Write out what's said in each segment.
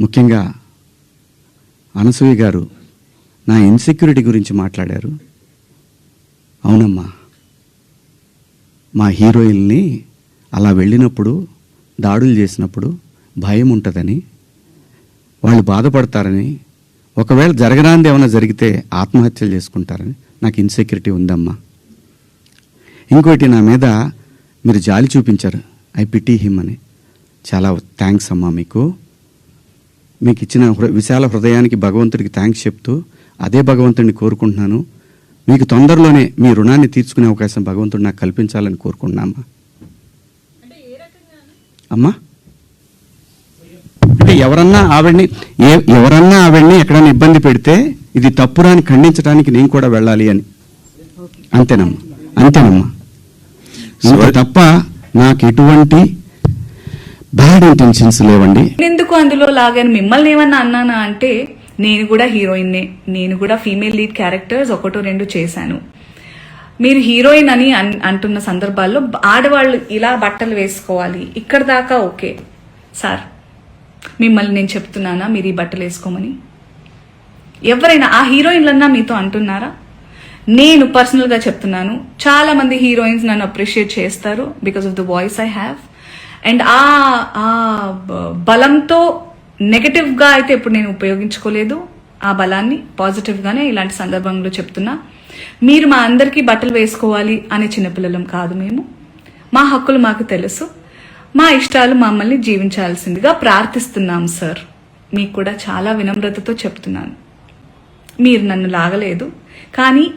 ముఖ్యంగా అనసూయ గారు నా ఇన్సెక్యూరిటీ గురించి మాట్లాడారు. అవునమ్మా మా హీరోయిన్ని అలా వెళ్ళినప్పుడు దాడులు చేసినప్పుడు భయం ఉంటుందని వాళ్ళు బాధపడతారని ఒకవేళ జరగరాంది ఏమైనా జరిగితే ఆత్మహత్యలు చేసుకుంటారని నాకు ఇన్సెక్యూరిటీ ఉందమ్మా. ఇంకోటి నా మీద మీరు జాలి చూపించారు. ఐ పిటీ హిమ్ అని. చాలా థ్యాంక్స్ అమ్మా మీకు. మీకు ఇచ్చిన హృ- విశాల హృదయానికి భగవంతుడికి థ్యాంక్స్ చెప్తూ అదే భగవంతుడిని కోరుకుంటున్నాను. మీకు తొందరలోనే మీ రుణాన్ని తీర్చుకునే అవకాశం భగవంతుడు నాకు కల్పించాలని కోరుకుంటున్నామా? అమ్మా? అంటే ఎవరన్నా ఆవిడ్ని ఏ ఎవరన్నా ఆవిడ్ని ఎక్కడైనా ఇబ్బంది పెడితే ఇది తప్పురాని ఖండించడానికి నేను కూడా వెళ్ళాలి అని. అంతేనమ్మా. అంతేనమ్మా. తప్ప నాకు ఎటువంటి బ్యాడ్ ఇంటెన్షన్స్ లేవండి. ఎందుకు అందులో లాగాను? మిమ్మల్ని ఏమన్నా అన్నానా అంటే నేను కూడా హీరోయిన్నే నేను కూడా ఫీమేల్ లీడ్ క్యారెక్టర్స్ ఒకటో రెండు చేశాను. మీరు హీరోయిన్ అని అంటున్న సందర్భాల్లో ఆడవాళ్ళు ఇలా బట్టలు వేసుకోవాలి. ఇక్కడ దాకా ఓకే. సార్ మిమ్మల్ని నేను చెప్తున్నానా? మీరు ఈ బట్టలు వేసుకోమని. ఎవరైనా ఆ హీరోయిన్లన్నా మీతో అంటున్నారా? నేను పర్సనల్గా చెప్తున్నాను. చాలా మంది హీరోయిన్స్ నన్ను అప్రిషియేట్ చేస్తారు because of the voice I have. And ah ah బ- బలంతో నెగటివ్గా అయితే ఇప్పుడు నేను ఉపయోగించుకోలేదు. ఆ బలాన్ని పాజిటివ్గానే ఇలాంటి సందర్భంలో చెప్తున్నా. మీరు మా అందరికీ బట్టలు వేసుకోవాలి అనే చిన్నపిల్లలం కాదు మేము. మా హక్కులు మాకు తెలుసు. మా ఇష్టాలు మమ్మల్ని జీవించాల్సిందిగా ప్రార్థిస్తున్నాం సార్. మీకు కూడా చాలా వినమ్రతతో చెప్తున్నాను. మీరు నన్ను లాగలేదు. కానీ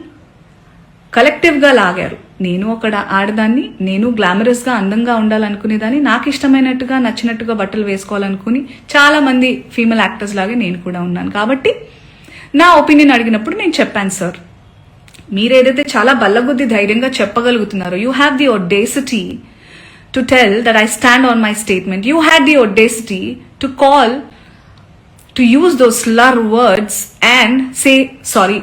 కలెక్టివ్గా లాగారు. నేను అక్కడ ఆడదాన్ని నేను గ్లామరస్గా అందంగా ఉండాలనుకునేదాన్ని నాకు ఇష్టమైనట్టుగా నచ్చినట్టుగా బట్టలు వేసుకోవాలనుకుని చాలా మంది ఫీమేల్ యాక్టర్స్ లాగే నేను కూడా ఉన్నాను. కాబట్టి నా ఒపీనియన్ అడిగినప్పుడు నేను చెప్పాను సార్ మీరు ఏదైతే చాలా బల్లగుద్ది ధైర్యంగా చెప్పగలుగుతున్నారో you have the audacity to tell that I stand on my statement you had the audacity to call to use those లర్ words and say sorry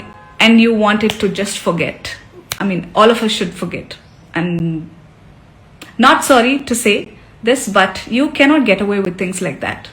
and you wanted to just just forget. I mean, all of us should forget. And not sorry to say this, but you cannot get away with things like that.